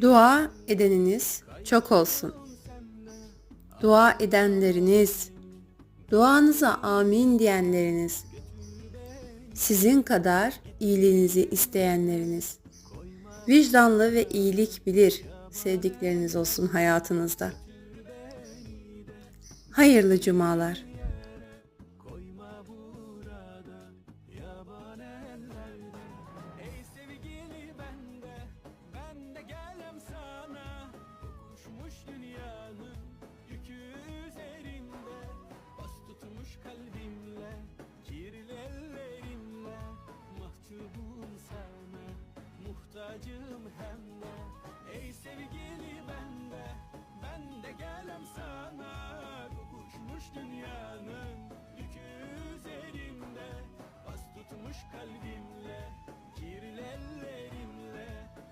Dua edeniniz çok olsun. Dua edenleriniz, duanıza amin diyenleriniz, sizin kadar iyiliğinizi isteyenleriniz, vicdanlı ve iyilik bilir sevdikleriniz olsun hayatınızda. Hayırlı cumalar. Sana